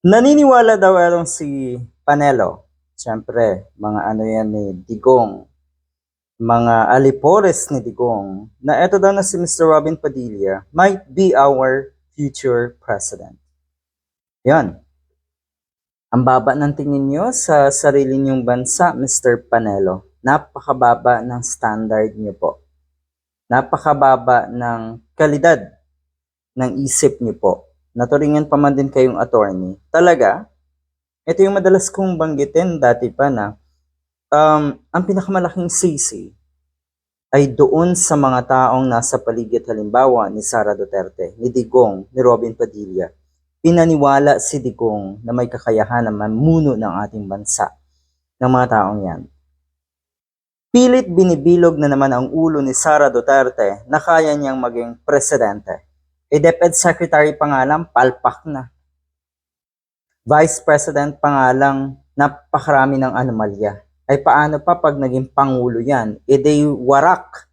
Naniniwala daw erong si Panelo. Siyempre, mga ano yan ni Digong. Mga alipores ni Digong. Na eto daw na si Mr. Robin Padilla might be our future president. Yan. Ang baba ng tingin nyo sa sarili nyong bansa, Mr. Panelo. Napakababa ng standard nyo po. Napakababa ng kalidad ng isip nyo po naturingan pa man din kayong attorney, talaga, ito yung madalas kong banggitin dati pa na um, ang pinakamalaking sisi ay doon sa mga taong nasa paligid halimbawa ni Sara Duterte, ni Digong, ni Robin Padilla. Pinaniwala si Digong na may kakayahan na mamuno ng ating bansa ng mga taong yan. Pilit binibilog na naman ang ulo ni Sara Duterte na kaya niyang maging presidente E DepEd Secretary pa nga lang, palpak na. Vice President pa nga lang, napakarami ng anomalya. Ay paano pa pag naging Pangulo yan? E warak.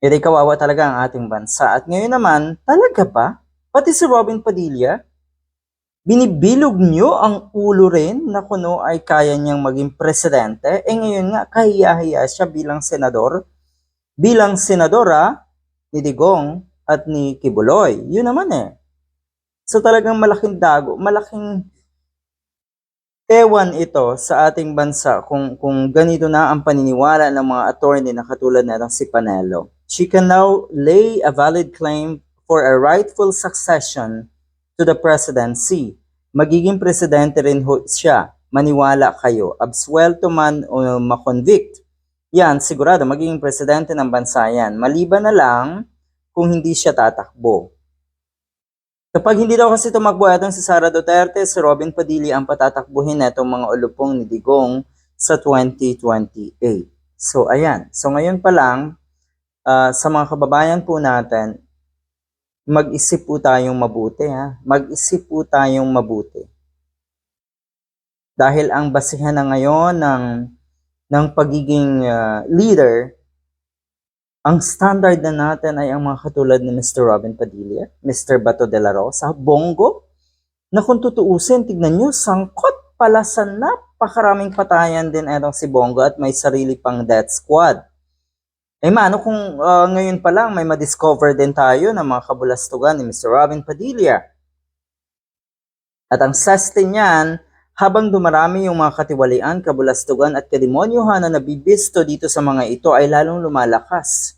E kawawa talaga ang ating bansa. At ngayon naman, talaga ba? Pati si Robin Padilla, binibilog nyo ang ulo rin na kuno ay kaya niyang maging presidente. E ngayon nga, kahiya-hiya siya bilang senador. Bilang senadora ni Digong, at ni Kibuloy. Yun naman eh. So talagang malaking dago, malaking ewan ito sa ating bansa kung, kung ganito na ang paniniwala ng mga attorney na katulad na si Panelo. She can now lay a valid claim for a rightful succession to the presidency. Magiging presidente rin ho siya. Maniwala kayo. Absuelto man o makonvict. Yan, sigurado magiging presidente ng bansa yan. Maliban na lang kung hindi siya tatakbo. Kapag hindi daw kasi tumakbo itong si Sara Duterte, si Robin Padilla ang patatakbuhin na itong mga ulupong ni Digong sa 2028. So, ayan. So, ngayon pa lang, uh, sa mga kababayan po natin, mag-isip po tayong mabuti. Ha? Mag-isip po tayong mabuti. Dahil ang basihan na ngayon ng, ng pagiging uh, leader ang standard na natin ay ang mga katulad ni Mr. Robin Padilla, Mr. Bato de la Rosa, Bongo, na kung tutuusin, tignan nyo, sangkot pala sa napakaraming patayan din etong si Bongo at may sarili pang death squad. Eh mano kung uh, ngayon pa lang may madiscover din tayo ng mga kabulastugan ni Mr. Robin Padilla. At ang seste niyan, habang dumarami yung mga katiwalian, kabulastugan at kademonyohan na nabibisto dito sa mga ito ay lalong lumalakas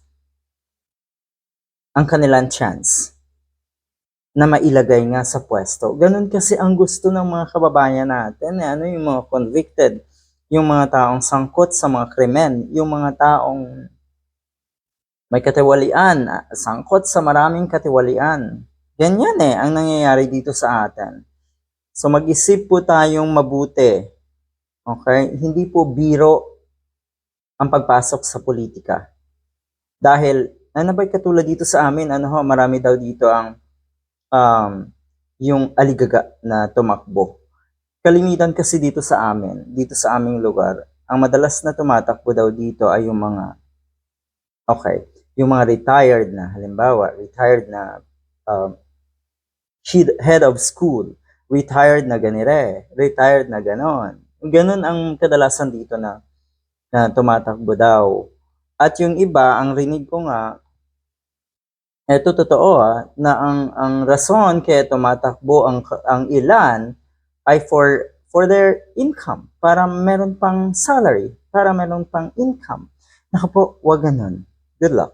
ang kanilang chance na mailagay nga sa pwesto. Ganun kasi ang gusto ng mga kababayan natin. Eh, ano yung mga convicted, yung mga taong sangkot sa mga krimen, yung mga taong may katiwalian, sangkot sa maraming katiwalian. Ganyan eh ang nangyayari dito sa atin. So mag-isip po tayong mabuti. Okay? Hindi po biro ang pagpasok sa politika. Dahil, ano ba katulad dito sa amin, ano ho, marami daw dito ang um, yung aligaga na tumakbo. Kalimitan kasi dito sa amin, dito sa aming lugar, ang madalas na tumatakbo daw dito ay yung mga, okay, yung mga retired na, halimbawa, retired na um, head of school, retired na ganire, retired na ganon. Ganon ang kadalasan dito na, na tumatakbo daw. At yung iba, ang rinig ko nga, eto totoo ha, na ang, ang rason kaya tumatakbo ang, ang ilan ay for, for their income, para meron pang salary, para meron pang income. Naka po, wag ganon. Good luck.